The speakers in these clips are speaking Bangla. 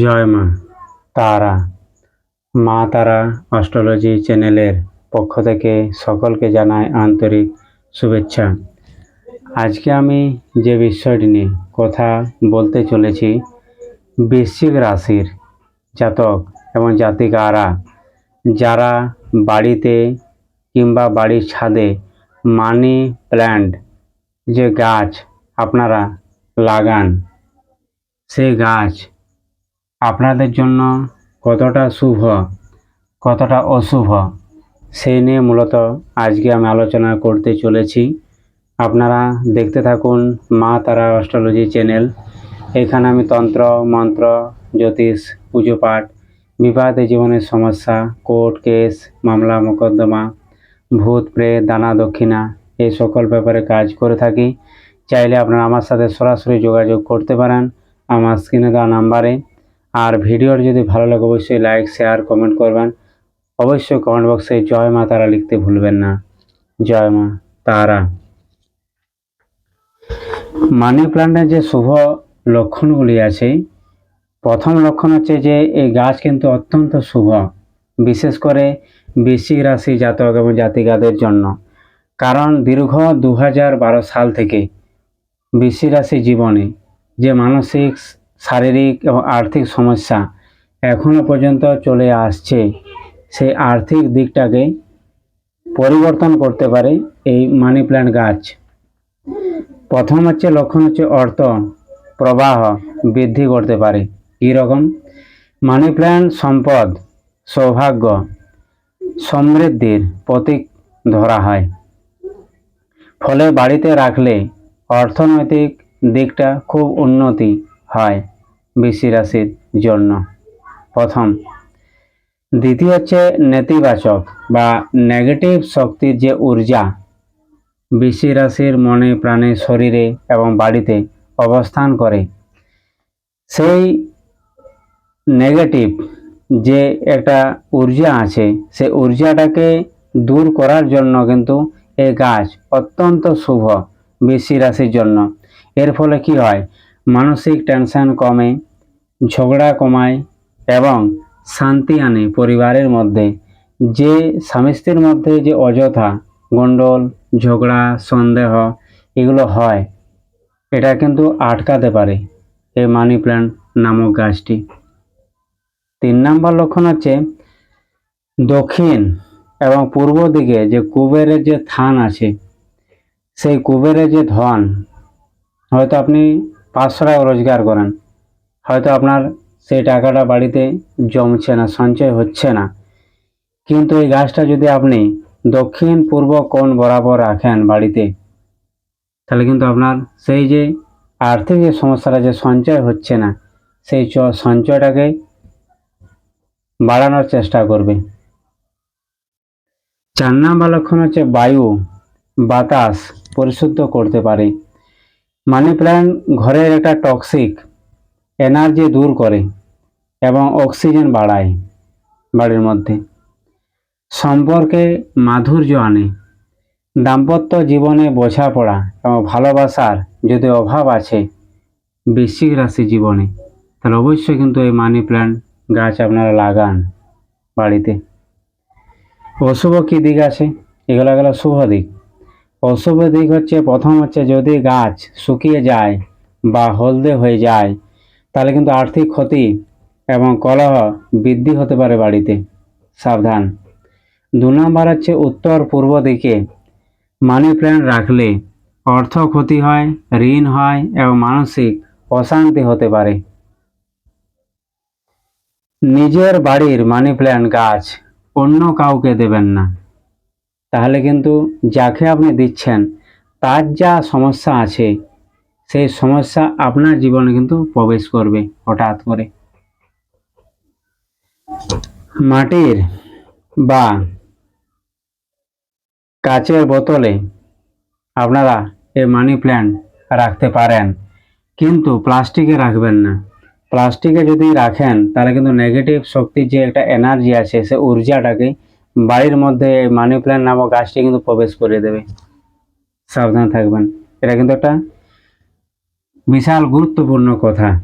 জয় মা। তারা মা তারা অস্ট্রোলজি চ্যানেলের পক্ষ থেকে সকলকে জানাই আন্তরিক শুভেচ্ছা। আজকে আমি যে বিষয়টি নিয়ে কথা বলতে চলেছি, বৃশ্চিক রাশির জাতক এবং জাতিকারা যারা বাড়িতে কিংবা বাড়ির ছাদে মানি প্ল্যান্ট যে গাছ আপনারা লাগান, সেই গাছ আপনাদের জন্য কতটা শুভ, কতটা অশুভ সেই নিয়ে মূলত আজকে আমি আলোচনা করতে চলেছি। আপনারা দেখতে থাকুন মা তারা অস্ট্রোলজি চ্যানেল। এখানে আমি তন্ত্র, মন্ত্র, জ্যোতিষ, পুজো পাঠ বিবাদে জীবনের সমস্যা, কোর্ট কেস, মামলা, মোকদ্দমা, ভূত, প্রেত, দানা, দক্ষিণা এই সকল ব্যাপারে কাজ করে থাকি। চাইলে আপনারা আমার সাথে সরাসরি যোগাযোগ করতে পারেন। আমার স্ক্রিনে দেওয়া নাম্বারে আর ভিডিওর যদি ভালো লাগে, অবশ্যই লাইক শেয়ার কমেন্ট করবেন। অবশ্যই কমেন্ট বক্সে জয় মা তারা লিখতে ভুলবেন না। জয় মা তারা। মানি প্ল্যান্টের যে শুভ লক্ষণগুলি আছে, প্রথম লক্ষণ হচ্ছে যে এই গাছ কিন্তু অত্যন্ত শুভ, বিশেষ করে বৃশ্চিক রাশি জাতক এবং জাতিকাদের জন্য। কারণ দীর্ঘ দু সাল থেকে বৃশ্চিক রাশি জীবনে যে মানসিক শারীরিক এবং আর্থিক সমস্যা এখনও পর্যন্ত চলে আসছে। সেই আর্থিক দিকটাকে পরিবর্তন করতে পারে এই মানি প্ল্যান্ট গাছ। প্রথম হচ্ছে লক্ষণ হচ্ছে অর্থ প্রবাহ বৃদ্ধি করতে পারে। কীরকম মানি প্ল্যান্ট সম্পদ, সৌভাগ্য, সমৃদ্ধির প্রতীক ধরা হয়। ফলে বাড়িতে রাখলে অর্থনৈতিক দিকটা খুব উন্নতি হয় বৃশ্চিক রাশির জন্য। প্রথম, দ্বিতীয় হচ্ছে নেতিবাচক বা নেগেটিভ শক্তির যে ঊর্জা বৃশ্চিক রাশির মনে, প্রাণে, শরীরে এবং বাড়িতে অবস্থান করে। সেই নেগেটিভ যে একটা ঊর্জা আছে সেই ঊর্জাটাকে দূর করার জন্য কিন্তু এই গাছ অত্যন্ত শুভ বৃশ্চিক রাশির জন্য। এর ফলে কি হয়? মানসিক টেনশন কমে, ঝগড়া কমায় এবং শান্তি আনে পরিবারের মধ্যে। যে স্বামী স্ত্রীর মধ্যে যে অযথা গণ্ডল ঝগড়া, সন্দেহ এগুলো হয়, এটা কিন্তু আটকাতে পারে এই মানি প্ল্যান্ট নামক গাছটি। তিন নম্বর লক্ষণ হচ্ছে দক্ষিণ এবং পূর্ব দিকে যে কুবেরের যে থান আছে, সেই কুবেরের যে ধন, হয়তো আপনি পাঁচশো টাকা রোজগার করেন। হয়তো আপনার সেই টাকাটা বাড়িতে জমছে না, সঞ্চয় হচ্ছে না। কিন্তু এই গাছটা যদি আপনি দক্ষিণ, পূর্ব কোণ বরাবর রাখেন বাড়িতে, তাহলে কিন্তু আপনার সেই যে আর্থিক যে সমস্যাটা যে সঞ্চয় হচ্ছে না, সেই সঞ্চয়টাকে বাড়ানোর চেষ্টা করবে। চার নাম্বার লক্ষণ হচ্ছে বায়ু, বাতাস পরিশুদ্ধ করতে পারে। মানি প্ল্যান্ট ঘরের একটা টক্সিক এনার্জি দূর করে এবং অক্সিজেন বাড়ায় বাড়ির মধ্যে। সম্পর্কে মাধুর্য আনে। দাম্পত্য জীবনে বোঝাপড়া এবং ভালোবাসার যদি অভাব আছে বৃশ্চিক রাশি জীবনে, তাহলে অবশ্যই কিন্তু এই মানি প্ল্যান্ট গাছ আপনারা লাগান বাড়িতে। অশুভ কী দিক আছে? এগুলো গেল শুভ দিক। অশুভ দিক হচ্ছে, প্রথম হচ্ছে যদি গাছ শুকিয়ে যায় বা হলদে হয়ে যায়, তাহলে কিন্তু আর্থিক ক্ষতি এবং কলহ বৃদ্ধি হতে পারে বাড়িতে। সাবধান। দু নম্বর হচ্ছে উত্তর পূর্ব দিকে। মানি প্ল্যান্ট রাখলে অর্থ ক্ষতি হয়, ঋণ হয় এবং মানসিক অশান্তি হতে পারে। নিজের বাড়ির মানি প্ল্যান্ট গাছ অন্য কাউকে দেবেন না। তাহলে কিন্তু যাকে আপনি দিচ্ছেন, তার যা সমস্যা আছে, সেই সমস্যা আপনার জীবনে কিন্তু প্রবেশ করবে হঠাৎ করে। মাটির বা কাচের বোতলে আপনারা এই মানি প্ল্যান্ট রাখতে পারেন, কিন্তু প্লাস্টিকে রাখবেন না। প্লাস্টিকে যদি রাখেন, তাহলে কিন্তু নেগেটিভ শক্তির যে একটা এনার্জি আছে, সে ঊর্জাটাকে বাড়ির মধ্যে মানি প্ল্যান্ট নামক গাছটি কিন্তু প্রবেশ করে দেবে। সাবধান থাকবেন। এটা কিন্তু একটা বিশাল গুরুত্বপূর্ণ কথা।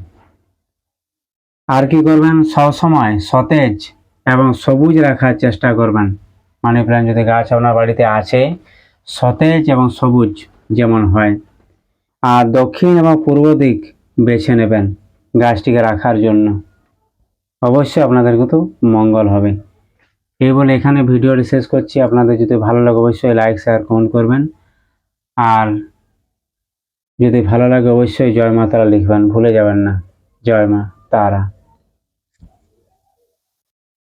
আর কি করবেন? সবসময় সতেজ এবং সবুজ রাখার চেষ্টা করবেন। মানি প্ল্যান্ট যদি গাছ আপনার বাড়িতে আছে, সতেজ এবং সবুজ যেমন হয়। আর দক্ষিণ এবং পূর্ব দিক বেছে নেবেন গাছটিকে রাখার জন্য। অবশ্যই আপনাদের কিন্তু মঙ্গল হবে। এই বলে এখানে ভিডিওটি শেষ করছি। আপনাদের যদি ভালো লাগে অবশ্যই লাইক শেয়ার কমেন্ট করবেন। আর যদি ভালো লাগে অবশ্যই জয় মা তারা লিখবেন। ভুলে যাবেন না। জয় মা তারা।